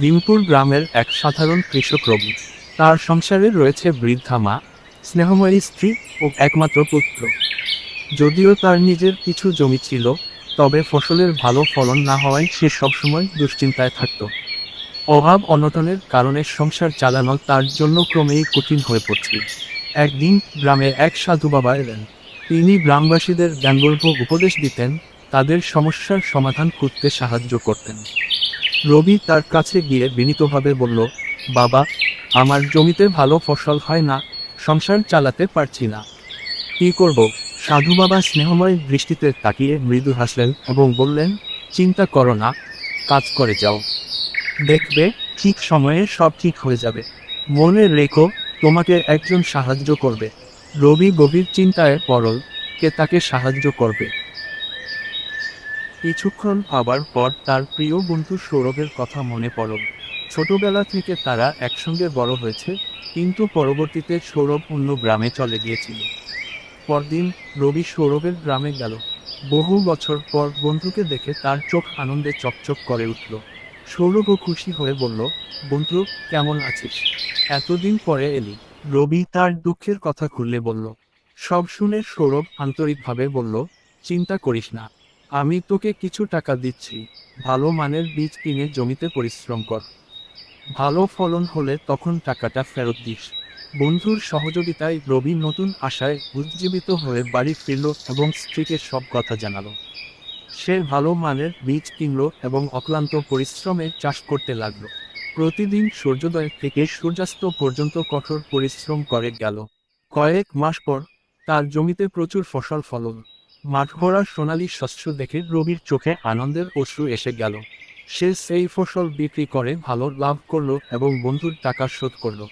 ভীমপুর গ্রামের এক সাধারণ কৃষক রবি। তার সংসারে রয়েছে বৃদ্ধা মা, স্নেহময়ী স্ত্রী ও একমাত্র পুত্র। যদিও তার নিজের কিছু জমি ছিল, তবে ফসলের ভালো ফলন না হওয়ায় সে সবসময় দুশ্চিন্তায় থাকত। অভাব অনটনের কারণে সংসার চালানো তার জন্য ক্রমেই কঠিন হয়ে পড়ছিল একদিন গ্রামে এক সাধু বাবা এলেন। তিনি গ্রামবাসীদের জ্ঞানগল্প উপদেশ দিতেন, তাদের সমস্যার সমাধান করতে সাহায্য করতেন। রবি তার কাছে গিয়ে বিনীতভাবে বলল, বাবা, আমার জমিতে ভালো ফসল হয় না, সংসার চালাতে পারছি না। কি করব? সাধু বাবা স্নেহময় দৃষ্টিতে তাকিয়ে মৃদু হাসলেন এবং বললেন, চিন্তা করো না, কাজ করে যাও। দেখবে, ঠিক সময়ে সব ঠিক হয়ে যাবে। মনে রেখো, তোমাকে একজন সাহায্য করবে। রবি গভীর চিন্তায় পড়ল কে তাকে সাহায্য করবে। কিছুক্ষণ আবার পর তার প্রিয় বন্ধু সৌরভের কথা মনে পড়ল। ছোটবেলা থেকে তারা একসঙ্গে বড় হয়েছে, কিন্তু পরবর্তীতে সৌরভ অন্য গ্রামে চলে গিয়েছিল। পরদিন রবি সৌরভের গ্রামে গেল। বহু বছর পর বন্ধুকে দেখে তার চোখ আনন্দে চকচক করে উঠল। সৌরভও খুশি হয়ে বলল, বন্ধু, কেমন আছিস? এতদিন পরে এলি। রবি তার দুঃখের কথা খুললে বলল। সব শুনে সৌরভ আন্তরিকভাবে বলল, চিন্তা করিস না। আমি তোকে কিছু টাকা দিচ্ছি। ভালো মানের বীজ কিনে জমিতে পরিশ্রম কর। ভালো ফলন হলে তখন টাকাটা ফেরত দিস। বন্ধুর সহযোগিতায় রবি নতুন আশায় উজ্জীবিত হয়ে বাড়ি ফিরল এবং স্ত্রীকে সব কথা জানালো। সে ভালো মানের বীজ কিনল এবং অক্লান্ত পরিশ্রমে চাষ করতে লাগল। প্রতিদিন সূর্যোদয় থেকে সূর্যাস্ত পর্যন্ত কঠোর পরিশ্রম করে গেল। কয়েক মাস পর তার জমিতে প্রচুর ফসল ফলন। মাঠ ভরা সোনালি শস্য দেখে রবির চোখে আনন্দের অশ্রু এসে গেল। সে সেই ফসল বিক্রি করে, ভালো লাভ করল এবং বন্ধুর টাকা শোধ করল।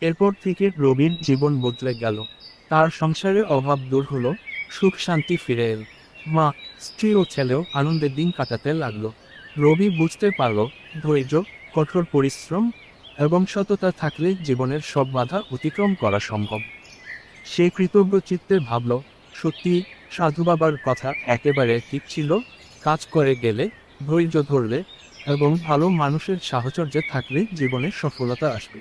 এরপর থেকে রবির জীবন বদলে গেল। তার সংসারে অভাব দূর হলো, সুখ শান্তি ফিরে এল। মা, স্ত্রী ও ছেলেও আনন্দে দিন কাটাতে লাগল। রবি বুঝতে পারল, ধৈর্য, কঠোর পরিশ্রম এবং সততা থাকলে জীবনের সব বাধা অতিক্রম করা সম্ভব। সে কৃতজ্ঞ চিত্তে ভাবল সত্যি সাধু বাবার কথা একেবারে ঠিক ছিল। কাজ করে গেলে, ধৈর্য ধরলে এবং ভালো মানুষের সাহচর্যে থাকলে জীবনে সফলতা আসবে।